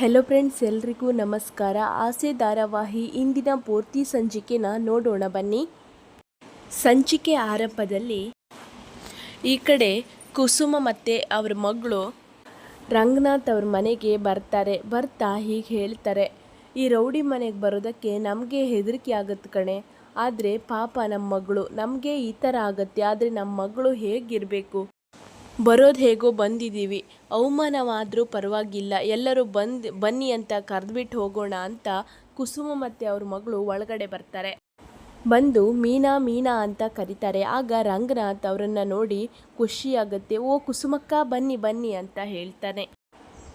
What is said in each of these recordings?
Hello friends ಎಲ್ರಿಗೂ ನಮಸ್ಕಾರ. ಆಸೆ ಧಾರಾವಾಹಿ ಇಂದಿನ ಪೂರ್ತಿ ಸಂಚಿಕೆನ ನೋಡೋಣ ಬನ್ನಿ. ಸಂಚಿಕೆ ಆರಂಭದಲ್ಲಿ ಈ ಕಡೆ ಕುಸುಮ ಮತ್ತು ಅವ್ರ ಮಗಳು ರಂಗನಾಥ್ ಅವ್ರ ಮನೆಗೆ ಬರ್ತಾರೆ. ಬರ್ತಾ ಹೀಗೆ ಹೇಳ್ತಾರೆ, ಈ ರೌಡಿ ಮನೆಗೆ ಬರೋದಕ್ಕೆ ನಮಗೆ ಹೆದರಿಕೆ ಆಗುತ್ತೆ ಕಣೆ. ಆದರೆ ಪಾಪ ನಮ್ಮ ಮಗಳು, ನಮಗೆ ಈ ಥರ ಆಗುತ್ತೆ. ಆದರೆ ನಮ್ಮ ಮಗಳು ಹೇಗಿರಬೇಕು? ಬರೋದು ಹೇಗೋ ಬಂದಿದ್ದೀವಿ. ಅವಮಾನವಾದರೂ ಪರವಾಗಿಲ್ಲ. ಎಲ್ಲರೂ ಬಂದು, ಬನ್ನಿ ಅಂತ ಕರೆದ್ಬಿಟ್ಟು ಹೋಗೋಣ ಅಂತ ಕುಸುಮ ಮತ್ತು ಅವ್ರ ಮಗಳು ಒಳಗಡೆ ಬರ್ತಾರೆ. ಬಂದು ಮೀನಾ ಮೀನಾ ಅಂತ ಕರೀತಾರೆ. ಆಗ ರಂಗನಾಥ್ ಅವರನ್ನು ನೋಡಿ ಖುಷಿಯಾಗುತ್ತೆ ಓ ಕುಸುಮಕ್ಕ, ಬನ್ನಿ ಬನ್ನಿ ಅಂತ ಹೇಳ್ತಾನೆ.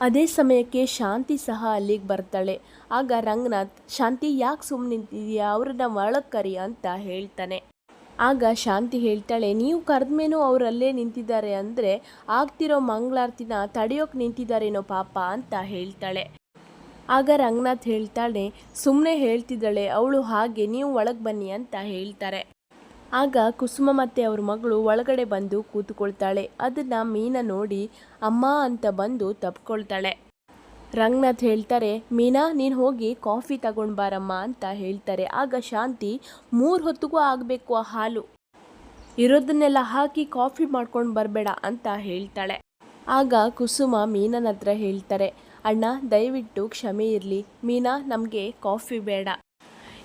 ಅದೇ ಸಮಯಕ್ಕೆ ಶಾಂತಿ ಸಹ ಅಲ್ಲಿಗೆ ಬರ್ತಾಳೆ. ಆಗ ರಂಗನಾಥ್, ಶಾಂತಿ, ಯಾಕೆ ಸುಮ್ಮನೆ ನಿಂತಿದೆಯಾ ಅವ್ರನ್ನ ಒಳಗೆ ಅಂತ ಹೇಳ್ತಾನೆ. ಆಗ ಶಾಂತಿ ಹೇಳ್ತಾಳೆ, ನೀವು ಕರೆದ್ಮೇನೂ ಅವರಲ್ಲೇ ನಿಂತಿದ್ದಾರೆ ಅಂದರೆ ಆಗ್ತಿರೋ ಮಂಗಳಾರತಿನ ತಡೆಯೋಕೆ ನಿಂತಿದ್ದಾರೇನೋ ಪಾಪ ಅಂತ ಹೇಳ್ತಾಳೆ. ಆಗ ರಂಗನಾಥ್ ಹೇಳ್ತಾಳೆ ಸುಮ್ಮನೆ ಹೇಳ್ತಿದ್ದಾಳೆ, ಅವಳು ಹಾಗೆ, ನೀವು ಒಳಗೆ ಬನ್ನಿ ಅಂತ ಹೇಳ್ತಾರೆ. ಆಗ ಕುಸುಮ ಮತ್ತೆ ಅವ್ರ ಮಗಳು ಒಳಗಡೆ ಬಂದು ಕೂತ್ಕೊಳ್ತಾಳೆ. ಅದನ್ನು ಮೀನ ನೋಡಿ, ಅಮ್ಮ ಅಂತ ಬಂದು ತಪ್ಕೊಳ್ತಾಳೆ. ರಂಗನಾಥ್ ಹೇಳ್ತಾರೆ, ಮೀನಾ, ನೀನು ಹೋಗಿ ಕಾಫಿ ತಗೊಂಡು ಬಾರಮ್ಮ ಅಂತ ಹೇಳ್ತಾರೆ. ಆಗ ಶಾಂತಿ, ಮೂರು ಹೊತ್ತಿಗೂ ಆಗಬೇಕು ಆ ಹಾಲು. ಇರೋದನ್ನೆಲ್ಲ ಹಾಕಿ ಕಾಫಿ ಮಾಡ್ಕೊಂಡು ಬರಬೇಡ ಅಂತ ಹೇಳ್ತಾಳೆ. ಆಗ ಕುಸುಮ ಮೀನನ ಹತ್ರ ಹೇಳ್ತಾರೆ, ಅಣ್ಣ, ದಯವಿಟ್ಟು ಕ್ಷಮೆ ಇರಲಿ. ಮೀನಾ, ನಮಗೆ ಕಾಫಿ ಬೇಡ.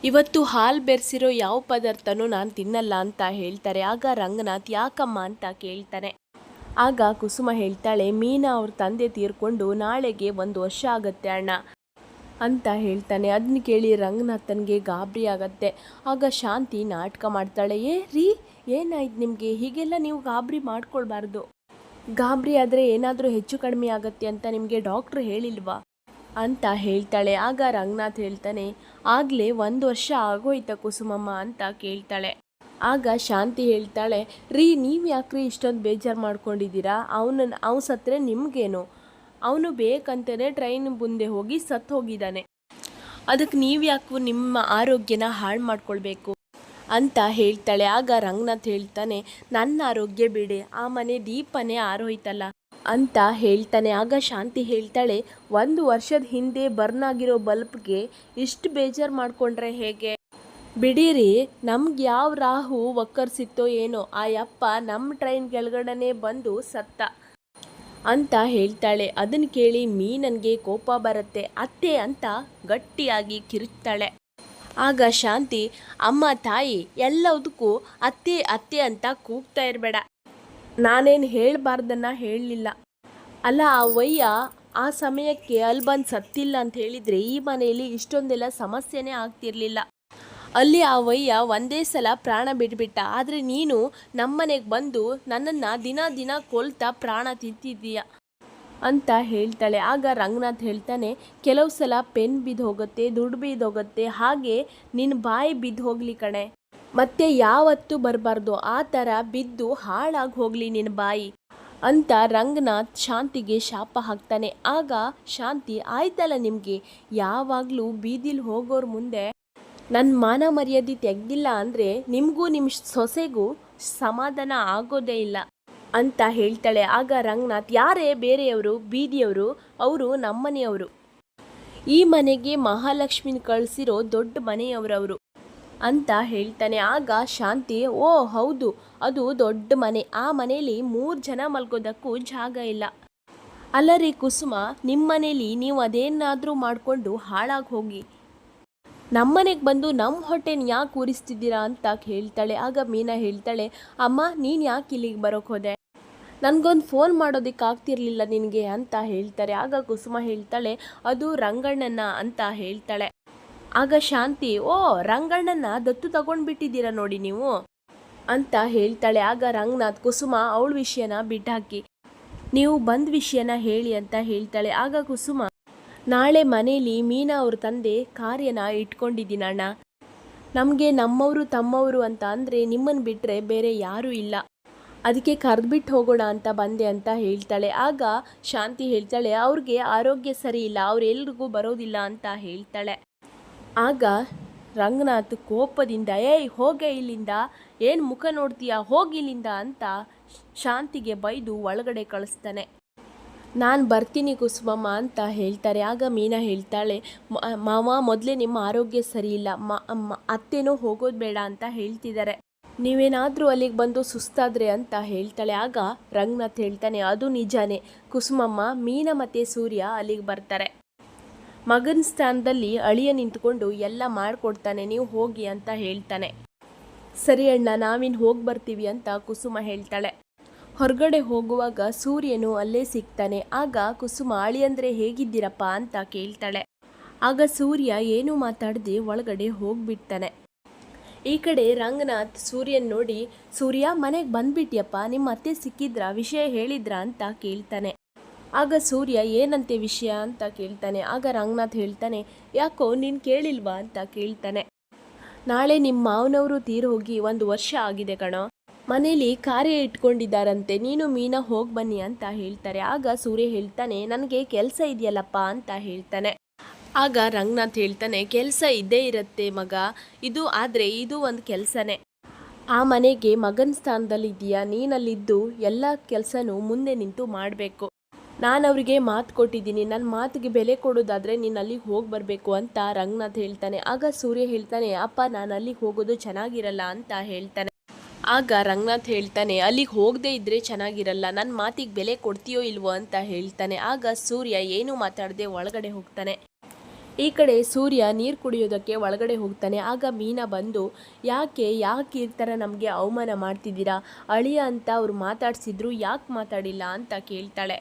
ಇವತ್ತು ಹಾಲು ಬೆರೆಸಿರೋ ಯಾವ ಪದಾರ್ಥನೂ ನಾನು ತಿನ್ನಲ್ಲ ಅಂತ ಹೇಳ್ತಾರೆ. ಆಗ ರಂಗನಾಥ್, ಯಾಕಮ್ಮ ಅಂತ ಕೇಳ್ತಾನೆ. ಆಗ ಕುಸುಮ ಹೇಳ್ತಾಳೆ, ಮೀನಾ ಅವ್ರ ತಂದೆ ತೀರ್ಕೊಂಡು ನಾಳೆಗೆ ಒಂದು ವರ್ಷ ಆಗತ್ತೆ ಅಣ್ಣ ಅಂತ ಹೇಳ್ತಾನೆ. ಅದನ್ನ ಕೇಳಿ ರಂಗನಾಥನ್ಗೆ ಗಾಬರಿ ಆಗತ್ತೆ. ಆಗ ಶಾಂತಿ ನಾಟಕ ಮಾಡ್ತಾಳೆ, ಏ ರೀ, ಏನಾಯ್ತು ನಿಮಗೆ? ಹೀಗೆಲ್ಲ ನೀವು ಗಾಬರಿ ಮಾಡ್ಕೊಳ್ಬಾರ್ದು. ಗಾಬರಿ ಆದರೆ ಏನಾದರೂ ಹೆಚ್ಚು ಕಡಿಮೆ ಆಗತ್ತೆ ಅಂತ ನಿಮಗೆ ಡಾಕ್ಟ್ರು ಹೇಳಿಲ್ವಾ? ಅಂತ ಹೇಳ್ತಾಳೆ. ಆಗ ರಂಗನಾಥ್ ಹೇಳ್ತಾನೆ, ಆಗಲೇ ಒಂದು ವರ್ಷ ಆಗೋಯ್ತ ಕುಸುಮಮ್ಮ ಅಂತ ಕೇಳ್ತಾಳೆ. ಆಗ ಶಾಂತಿ ಹೇಳ್ತಾಳೆ, ರೀ, ನೀವು ಯಾಕ್ರಿ ಇಷ್ಟೊಂದು ಬೇಜಾರು ಮಾಡ್ಕೊಂಡಿದ್ದೀರಾ? ಅವನನ್ನು ಅವ್ನು ಸತ್ತರೆ ನಿಮಗೇನು? ಅವನು ಬೇಕಂತಲೇ ಟ್ರೈನ್ ಮುಂದೆ ಹೋಗಿ ಸತ್ತು ಹೋಗಿದ್ದಾನೆ ಅದಕ್ಕೆ ನೀವು ಯಾಕೆ ನಿಮ್ಮ ಆರೋಗ್ಯನ ಹಾಳು ಮಾಡ್ಕೊಳ್ಬೇಕು? ಅಂತ ಹೇಳ್ತಾಳೆ. ಆಗ ರಂಗನಾಥ್ ಹೇಳ್ತಾನೆ, ನನ್ನ ಆರೋಗ್ಯ ಬಿಡಿ, ಆ ಮನೆ ದೀಪನೇ ಆರೋಯ್ತಲ್ಲ? ಅಂತ ಹೇಳ್ತಾನೆ. ಆಗ ಶಾಂತಿ ಹೇಳ್ತಾಳೆ, ಒಂದು ವರ್ಷದ ಹಿಂದೆ ಬರ್ನ್ ಆಗಿರೋ ಬಲ್ಬ್ಗೆ ಇಷ್ಟು ಬೇಜಾರು ಮಾಡಿಕೊಂಡ್ರೆ ಹೇಗೆ? ಬಿಡೀರಿ, ನಮ್ಗೆ ಯಾವ ರಾಹು ಒಕ್ಕರ್ಸಿತ್ತೋ ಏನೋ, ಆ ಯಪ್ಪ ನಮ್ಮ ಟ್ರೈನ್ ಕೆಳಗಡೆನೆ ಬಂದು ಸತ್ತ ಅಂತ ಹೇಳ್ತಾಳೆ. ಅದನ್ನ ಕೇಳಿ ಮೀನನ್ಗೆ ಕೋಪ ಬರುತ್ತೆ. ಅತ್ತೆ ಅಂತ ಗಟ್ಟಿಯಾಗಿ ಕಿರುಚ್ತಾಳೆ. ಆಗ ಶಾಂತಿ, ಅಮ್ಮ, ತಾಯಿ, ಎಲ್ಲದಕ್ಕೂ ಅತ್ತೆ ಅತ್ತೆ ಅಂತ ಕೂಗ್ತಾ ಇರಬೇಡ. ನಾನೇನು ಹೇಳಬಾರ್ದನ್ನ ಹೇಳಲಿಲ್ಲ. ಅಲ್ಲ, ಆ ವಯ್ಯ ಆ ಸಮಯಕ್ಕೆ ಅಲ್ಲಿ ಬಂದು ಸತ್ತಿಲ್ಲ ಅಂತ ಹೇಳಿದರೆ ಈ ಮನೆಯಲ್ಲಿ ಇಷ್ಟೊಂದೆಲ್ಲ ಸಮಸ್ಯೆನೇ ಆಗ್ತಿರ್ಲಿಲ್ಲ. ಅಲ್ಲಿ ಆ ವಯ್ಯ ಒಂದೇ ಸಲ ಪ್ರಾಣ ಬಿಟ್ಬಿಟ್ಟ. ಆದರೆ ನೀನು ನಮ್ಮನೆಗೆ ಬಂದು ನನ್ನನ್ನು ದಿನ ದಿನ ಕೊಲ್ತಾ ಪ್ರಾಣ ತಿಂತಿದ್ದೀಯ ಅಂತ ಹೇಳ್ತಾಳೆ. ಆಗ ರಂಗನಾಥ್ ಹೇಳ್ತಾನೆ, ಕೆಲವು ಸಲ ಪೆನ್ ಬಿದ್ದು ಹೋಗುತ್ತೆ ದುಡ್ಡು ಬಿದ್ದು ಹೋಗುತ್ತೆ ಹಾಗೆ ನಿನ್ನ ಬಾಯಿ ಬಿದ್ದು ಹೋಗ್ಲಿ ಕಣೆ. ಮತ್ತೆ ಯಾವತ್ತೂ ಬರಬಾರ್ದು. ಆ ಥರ ಬಿದ್ದು ಹಾಳಾಗಿ ಹೋಗಲಿ ನಿನ್ನ ಬಾಯಿ ಅಂತ ರಂಗನಾಥ್ ಶಾಂತಿಗೆ ಶಾಪ ಹಾಕ್ತಾನೆ. ಆಗ ಶಾಂತಿ, ಆಯ್ತಲ್ಲ ನಿಮಗೆ, ಯಾವಾಗಲೂ ಬೀದಿಲಿ ಹೋಗೋರ ಮುಂದೆ ನನ್ನ ಮಾನ ಮರ್ಯಾದೆ ತೆಗ್ದಿಲ್ಲ ಅಂದರೆ ನಿಮಗೂ ನಿಮ್ಮ ಸೊಸೆಗೂ ಸಮಾಧಾನ ಆಗೋದೇ ಇಲ್ಲ ಅಂತ ಹೇಳ್ತಾಳೆ. ಆಗ ರಂಗನಾಥ್, ಯಾರೇ ಬೇರೆಯವರು, ಬೀದಿಯವರು, ಅವರು ನಮ್ಮನೆಯವರು. ಈ ಮನೆಗೆ ಮಹಾಲಕ್ಷ್ಮಿನ ಕಳಿಸಿರೋ ದೊಡ್ಡ ಮನೆಯವರವರು ಅಂತ ಹೇಳ್ತಾನೆ. ಆಗ ಶಾಂತಿ, ಓ, ಹೌದು, ಅದು ದೊಡ್ಡ ಮನೆ. ಆ ಮನೆಯಲ್ಲಿ ಮೂರು ಜನ ಮಲ್ಗೋದಕ್ಕೂ ಜಾಗ ಇಲ್ಲ. ಅಲ್ಲ ರೀ ಕುಸುಮ ನಿಮ್ಮ ಮನೇಲಿ ನೀವು ಅದೇನಾದರೂ ಮಾಡಿಕೊಂಡು ಹಾಳಾಗಿ ಹೋಗಿ. ನಮ್ಮನೆಗೆ ಬಂದು ನಮ್ಮ ಹೊಟ್ಟೆನ ಯಾಕೆ ಕೂರಿಸ್ತಿದ್ದೀರಾ ಅಂತ ಹೇಳ್ತಾಳೆ. ಆಗ ಮೀನಾ ಹೇಳ್ತಾಳೆ, ಅಮ್ಮ, ನೀನು ಯಾಕೆ ಇಲ್ಲಿಗೆ ಬರೋಕ್ಕೆ ಹೋದೆ? ನನಗೊಂದು ಫೋನ್ ಮಾಡೋದಕ್ಕೆ ಆಗ್ತಿರ್ಲಿಲ್ಲ ನಿನಗೆ ಅಂತ ಹೇಳ್ತಾರೆ. ಆಗ ಕುಸುಮ ಹೇಳ್ತಾಳೆ, ಅದು ರಂಗಣ್ಣನ ಅಂತ ಹೇಳ್ತಾಳೆ. ಆಗ ಶಾಂತಿ, ಓ, ರಂಗಣ್ಣನ ದತ್ತು ತಗೊಂಡ್ಬಿಟ್ಟಿದ್ದೀರಾ ನೋಡಿ ನೀವು? ಅಂತ ಹೇಳ್ತಾಳೆ. ಆಗ ರಂಗನಾಥ್, ಕುಸುಮ, ಅವಳ ವಿಷಯನ ಬಿಟ್ಟಾಕಿ ನೀವು ಬಂದ ವಿಷಯನ ಹೇಳಿ ಅಂತ ಹೇಳ್ತಾಳೆ. ಆಗ ಕುಸುಮ ನಾಳೆ ಮನೇಲಿ ಮೀನಾ ಅವ್ರ ತಂದೆ ಕಾರ್ಯನ ಇಟ್ಕೊಂಡಿದ್ದೀನಣ್ಣ ನಮಗೆ ನಮ್ಮವರು ತಮ್ಮವರು ಅಂತ ಅಂದರೆ ನಿಮ್ಮನ್ನು ಬಿಟ್ಟರೆ ಬೇರೆ ಯಾರೂ ಇಲ್ಲ. ಅದಕ್ಕೆ ಕರೆದ್ಬಿಟ್ಟು ಹೋಗೋಣ ಅಂತ ಬಂದೆ ಅಂತ ಹೇಳ್ತಾಳೆ. ಆಗ ಶಾಂತಿ ಹೇಳ್ತಾಳೆ, ಅವ್ರಿಗೆ ಆರೋಗ್ಯ ಸರಿ ಇಲ್ಲ ಅವ್ರೆಲ್ರಿಗೂ ಬರೋದಿಲ್ಲ ಅಂತ ಹೇಳ್ತಾಳೆ. ಆಗ ರಂಗನಾಥ್ ಕೋಪದಿಂದ, ಏಯ್, ಹೋಗೆ ಇಲ್ಲಿಂದ, ಏನು ಮುಖ ನೋಡ್ತೀಯಾ, ಹೋಗಿ ಇಲ್ಲಿಂದ ಅಂತ ಶಾಂತಿಗೆ ಬೈದು ಒಳಗಡೆ ಕಳಿಸ್ತಾನೆ. ನಾನು ಬರ್ತೀನಿ ಕುಸುಮಮ್ಮ ಅಂತ ಹೇಳ್ತಾರೆ. ಆಗ ಮೀನಾ ಹೇಳ್ತಾಳೆ, "ಮ- ಮಾವ ಮೊದಲೇ ನಿಮ್ಮ ಆರೋಗ್ಯ ಸರಿ ಇಲ್ಲ ಮ, ಮ- ಅತ್ತೆನೂ ಹೋಗೋದು ಬೇಡ ಅಂತ ಹೇಳ್ತಿದ್ದಾರೆ. ನೀವೇನಾದರೂ ಅಲ್ಲಿಗೆ ಬಂದು ಸುಸ್ತಾದ್ರೆ ಅಂತ ಹೇಳ್ತಾಳೆ. ಆಗ ರಂಗನಾಥ್ ಹೇಳ್ತಾನೆ, ಅದು ನಿಜಾನೇ. ಕುಸುಮಮ್ಮ, ಮೀನಾ ಮತ್ತು ಸೂರ್ಯ ಅಲ್ಲಿಗೆ ಬರ್ತಾರೆ. ಮಗನ ಸ್ಥಾನದಲ್ಲಿ ಅಳಿಯ ನಿಂತ್ಕೊಂಡು ಎಲ್ಲ ಮಾಡಿಕೊಡ್ತಾನೆ. ನೀವು ಹೋಗಿ ಅಂತ ಹೇಳ್ತಾನೆ. ಸರಿ ಅಣ್ಣ, ನಾವಿನ್ ಹೋಗಿ ಬರ್ತೀವಿ ಅಂತ ಕುಸುಮ ಹೇಳ್ತಾಳೆ. ಹೊರಗಡೆ ಹೋಗುವಾಗ ಸೂರ್ಯನು ಅಲ್ಲೇ ಸಿಗ್ತಾನೆ. ಆಗ ಕುಸುಮ ಅಂದರೆ ಹೇಗಿದ್ದೀರಪ್ಪ? ಅಂತ ಕೇಳ್ತಾಳೆ. ಆಗ ಸೂರ್ಯ ಏನೂ ಮಾತಾಡದೆ ಒಳಗಡೆ ಹೋಗ್ಬಿಡ್ತಾನೆ. ಈ ಕಡೆ ರಂಗನಾಥ್ ಸೂರ್ಯನ್ ನೋಡಿ, ಸೂರ್ಯ, ಮನೆಗೆ ಬಂದ್ಬಿಟ್ಯಪ್ಪ. ನಿಮ್ಮ ಅತ್ತೆ ಸಿಕ್ಕಿದ್ರ, ವಿಷಯ ಹೇಳಿದ್ರ? ಅಂತ ಕೇಳ್ತಾನೆ. ಆಗ ಸೂರ್ಯ, ಏನಂತೆ ವಿಷಯ? ಅಂತ ಕೇಳ್ತಾನೆ. ಆಗ ರಂಗನಾಥ್ ಹೇಳ್ತಾನೆ, ಯಾಕೋ, ನೀನು ಕೇಳಿಲ್ವಾ? ಅಂತ ಕೇಳ್ತಾನೆ. ನಾಳೆ ನಿಮ್ಮ ಮಾವನವರು ತೀರ್ ಹೋಗಿ ಒಂದು ವರ್ಷ ಆಗಿದೆ ಕಣೋ. ಮನೇಲಿ ಕಾರ್ಯ ಇಟ್ಕೊಂಡಿದ್ದಾರಂತೆ, ನೀನು ಮೀನಾ ಹೋಗಿ ಬನ್ನಿ ಅಂತ ಹೇಳ್ತಾರೆ. ಆಗ ಸೂರ್ಯ ಹೇಳ್ತಾನೆ, ನನಗೆ ಕೆಲಸ ಇದೆಯಲ್ಲಪ್ಪ ಅಂತ ಹೇಳ್ತಾನೆ. ಆಗ ರಂಗನಾಥ್ ಹೇಳ್ತಾನೆ, ಕೆಲಸ ಇದ್ದೇ ಇರುತ್ತೆ ಮಗ, ಇದು ಆದರೆ ಇದು ಒಂದು ಕೆಲಸನೇ. ಆ ಮನೆಗೆ ಮಗನ ಸ್ಥಾನದಲ್ಲಿದ್ದೀಯಾ? ನೀನಲ್ಲಿದ್ದು ಎಲ್ಲ ಕೆಲಸನೂ ಮುಂದೆ ನಿಂತು ಮಾಡಬೇಕು. ನಾನು ಅವರಿಗೆ ಮಾತು ಕೊಟ್ಟಿದ್ದೀನಿ ನನ್ನ ಮಾತಿಗೆ ಬೆಲೆ ಕೊಡೋದಾದರೆ ನೀನು ಅಲ್ಲಿಗೆ ಹೋಗಿ ಬರಬೇಕು ಅಂತ ರಂಗನಾಥ್ ಹೇಳ್ತಾನೆ. ಆಗ ಸೂರ್ಯ ಹೇಳ್ತಾನೆ, ಅಪ್ಪ, ನಾನು ಅಲ್ಲಿಗೆ ಹೋಗೋದು ಚೆನ್ನಾಗಿರಲ್ಲ ಅಂತ ಹೇಳ್ತಾನೆ. ಆಗ ರಂಗನಾಥ್ ಹೇಳ್ತಾನೆ, ಅಲ್ಲಿಗೆ ಹೋಗದೇ ಇದ್ದರೆ ಚೆನ್ನಾಗಿರಲ್ಲ ನನ್ನ ಮಾತಿಗೆ ಬೆಲೆ ಕೊಡ್ತೀಯೋ ಇಲ್ವೋ ಅಂತ ಹೇಳ್ತಾನೆ. ಆಗ ಸೂರ್ಯ ಏನೂ ಮಾತಾಡದೆ ಒಳಗಡೆ ಹೋಗ್ತಾನೆ. ಈ ಕಡೆ ಸೂರ್ಯ ನೀರು ಕುಡಿಯೋದಕ್ಕೆ ಒಳಗಡೆ ಹೋಗ್ತಾನೆ. ಆಗ ಮೀನಾ ಬಂದು, ಯಾಕೆ ಯಾಕೆ ಈ ಥರ ನಮಗೆ ಅವಮಾನ ಮಾಡ್ತಿದ್ದೀರಾ? ಅಳಿಯ ಅಂತ ಅವ್ರು ಮಾತಾಡ್ಸಿದ್ರು, ಯಾಕೆ ಮಾತಾಡಿಲ್ಲ? ಅಂತ ಕೇಳ್ತಾಳೆ.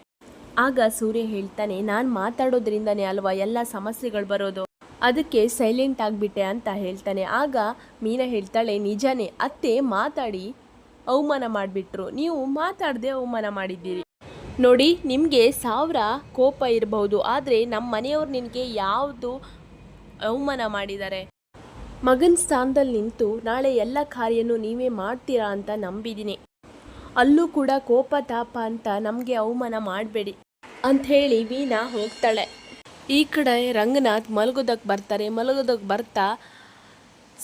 ಆಗ ಸೂರ್ಯ ಹೇಳ್ತಾನೆ, ನಾನು ಮಾತಾಡೋದ್ರಿಂದನೇ ಅಲ್ವಾ ಎಲ್ಲ ಸಮಸ್ಯೆಗಳು ಬರೋದು? ಅದಕ್ಕೆ ಸೈಲೆಂಟ್ ಆಗಿಬಿಟ್ಟೆ ಅಂತ ಹೇಳ್ತಾನೆ. ಆಗ ಮೀನಾ ಹೇಳ್ತಾಳೆ, ನಿಜಾನೇ ಅತ್ತೆ ಮಾತಾಡಿ, ಅವಮಾನ ಮಾಡಿಬಿಟ್ರು. ನೀವು ಮಾತಾಡದೆ ಅವಮಾನ ಮಾಡಿದ್ದೀರಿ. ನೋಡಿ, ನಿಮಗೆ ಸಾವಿರ ಕೋಪ ಇರಬಹುದು, ಆದರೆ ನಮ್ಮ ಮನೆಯವ್ರು ನಿನಗೆ ಯಾವುದು ಅವಮಾನ ಮಾಡಿದ್ದಾರೆ? ಮಗನ ಸ್ಥಾನದಲ್ಲಿ ನಿಂತು, ನಾಳೆ ಎಲ್ಲ ಕಾರ್ಯನೂ ನೀವೇ ಮಾಡ್ತೀರಾ ಅಂತ ನಂಬಿದ್ದೀನಿ. ಅಲ್ಲೂ ಕೂಡ ಕೋಪ ತಾಪ ಅಂತ ನಮಗೆ ಅವಮಾನ ಮಾಡಬೇಡಿ ಅಂಥೇಳಿ ವೀಣಾ ಹೋಗ್ತಾಳೆ. ಈ ಕಡೆ ರಂಗನಾಥ್ ಮಲಗೋದಕ್ಕೆ ಬರ್ತಾರೆ. ಮಲಗೋದಕ್ಕೆ ಬರ್ತಾ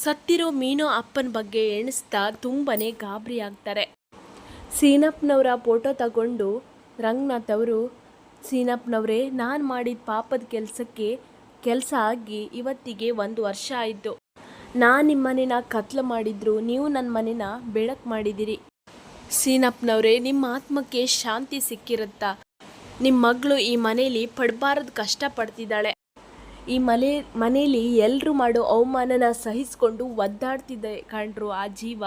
ಸತ್ತಿರೋ ಮೀನೋ ಅಪ್ಪನ ಬಗ್ಗೆ ಎಣಿಸ್ತಾ ತುಂಬನೇ ಗಾಬರಿ ಆಗ್ತಾರೆ. ಸೀನಪ್ಪನವರ ಫೋಟೋ ತಗೊಂಡು ರಂಗನಾಥ್ ಅವರು, ಸೀನಪ್ಪನವರೇ, ನಾನು ಮಾಡಿದ ಪಾಪದ ಕೆಲಸಕ್ಕೆ ಕೆಲಸ ಆಗಿ ಇವತ್ತಿಗೆ ಒಂದು ವರ್ಷ ಆಯಿತು. ನಾನು ನಿಮ್ಮ ಮನೇನ ಕತ್ಲು ಮಾಡಿದ್ರು, ನೀವು ನನ್ನ ಮನೇನ ಬೆಳಕು ಮಾಡಿದಿರಿ. ಸೀನಪ್ಪನವರೇ, ನಿಮ್ಮ ಆತ್ಮಕ್ಕೆ ಶಾಂತಿ ಸಿಕ್ಕಿರುತ್ತಾ? ನಿಮ್ಮ ಮಗಳು ಈ ಮನೇಲಿ ಪಡಬಾರದು ಕಷ್ಟ ಪಡ್ತಿದ್ದಾಳೆ ಈ ಮನೆ ಮನೇಲಿ ಎಲ್ಲರೂ ಮಾಡೋ ಅವಮಾನನ ಸಹಿಸ್ಕೊಂಡು ಒದ್ದಾಡ್ತಿದ್ದೆ ಕಂಡ್ರು ಆ ಜೀವ.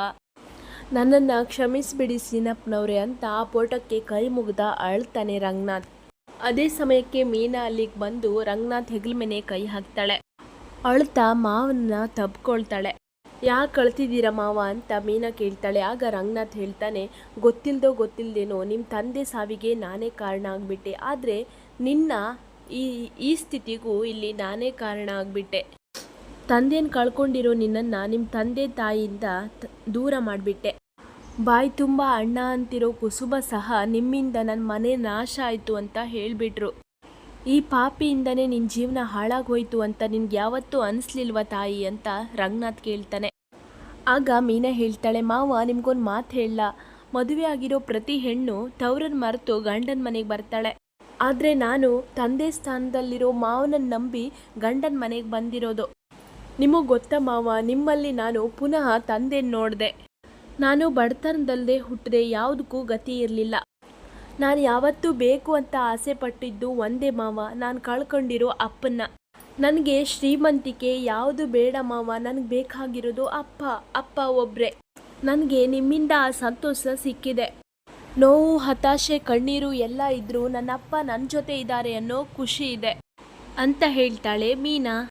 ನನ್ನನ್ನು ಕ್ಷಮಿಸಿಬಿಡಿ ಸೀನಪ್ಪನವ್ರೆ ಅಂತ ಆ ಫೋಟೋಕ್ಕೆ ಕೈ ಮುಗ್ದ ಅಳ್ತಾನೆ ರಂಗನಾಥ್. ಅದೇ ಸಮಯಕ್ಕೆ ಮೀನಾ ಅಲ್ಲಿಗೆ ಬಂದು ರಂಗನಾಥ್ ಹೆಗಲ ಮೇಲೆ ಕೈ ಹಾಕ್ತಾಳೆ. ಅಳ್ತಾ ಮಾವನ್ನ ತಬ್ಕೊಳ್ತಾಳೆ. ಯಾಕೆ ಕಳ್ತಿದ್ದೀರ ಮಾವ ಅಂತ ಮೀನಾ ಕೇಳ್ತಾಳೆ. ಆಗ ರಂಗನಾಥ್ ಹೇಳ್ತಾನೆ, ಗೊತ್ತಿಲ್ದೋ ಗೊತ್ತಿಲ್ಲದೇನೋ ನಿಮ್ಮ ತಂದೆ ಸಾವಿಗೆ ನಾನೇ ಕಾರಣ ಆಗಿಬಿಟ್ಟೆ. ಆದರೆ ನಿನ್ನ ಈ ಈ ಸ್ಥಿತಿಗೂ ಇಲ್ಲಿ ನಾನೇ ಕಾರಣ ಆಗಿಬಿಟ್ಟೆ. ತಂದೆಯನ್ನು ಕಳ್ಕೊಂಡಿರೋ ನಿನ್ನನ್ನು ನಿಮ್ಮ ತಂದೆ ತಾಯಿಯಿಂದ ದೂರ ಮಾಡಿಬಿಟ್ಟೆ. ಬಾಯಿ ತುಂಬ ಅಣ್ಣ ಅಂತಿರೋ ಕುಸುಬ ಸಹ ನಿಮ್ಮಿಂದ ನನ್ನ ಮನೆ ನಾಶ ಆಯಿತು ಅಂತ ಹೇಳಿಬಿಟ್ರು. ಈ ಪಾಪಿಯಿಂದನೇ ನಿನ್ನ ಜೀವನ ಹಾಳಾಗೋಯ್ತು ಅಂತ ನಿನ್ಗೆ ಯಾವತ್ತೂ ಅನಿಸ್ಲಿಲ್ವ ತಾಯಿ ಅಂತ ರಂಗನಾಥ್ ಕೇಳ್ತಾನೆ. ಆಗ ಮೀನಾ ಹೇಳ್ತಾಳೆ, ಮಾವ, ನಿಮ್ಗೊಂದು ಮಾತು ಹೇಳಲ್ಲ ಮದುವೆ ಆಗಿರೋ ಪ್ರತಿ ಹೆಣ್ಣು ತವ್ರನ್ನ ಮರೆತು ಗಂಡನ ಮನೆಗೆ ಬರ್ತಾಳೆ. ಆದರೆ ನಾನು ತಂದೆ ಸ್ಥಾನದಲ್ಲಿರೋ ಮಾವನನ್ನ ನಂಬಿ ಗಂಡನ ಮನೆಗೆ ಬಂದಿರೋದು. ನಿಮಗೆ ಗೊತ್ತ ಮಾವ, ನಿಮ್ಮಲ್ಲಿ ನಾನು ಪುನಃ ತಂದೆ ನೋಡಿದೆ. ನಾನು ಬಡತನದಲ್ಲದೆ ಹುಟ್ಟದೆ ಯಾವುದಕ್ಕೂ ಗತಿ ಇರಲಿಲ್ಲ. ನಾನು ಯಾವತ್ತೂ ಬೇಕು ಅಂತ ಆಸೆ ಪಟ್ಟಿದ್ದು ಒಂದೇ ಮಾವ. ನಾನು ಕಳ್ಕೊಂಡಿರೋ ಅಪ್ಪನ್ನ. ನನಗೆ ಶ್ರೀಮಂತಿಕೆ ಯಾವುದು ಬೇಡ ಮಾವ. ನನಗೆ ಬೇಕಾಗಿರೋದು ಅಪ್ಪ ಅಪ್ಪ ಒಬ್ಬರೇ ನನಗೆ ನಿಮ್ಮಿಂದ ಆ ಸಂತೋಷ ಸಿಕ್ಕಿದೆ. ನೋವು, ಹತಾಶೆ, ಕಣ್ಣೀರು ಎಲ್ಲ ಇದ್ದರೂ ನನ್ನ ಅಪ್ಪ ನನ್ನ ಜೊತೆ ಇದ್ದಾರೆ ಅನ್ನೋ ಖುಷಿ ಇದೆ. ಅಂತ ಹೇಳ್ತಾಳೆ ಮೀನಾ.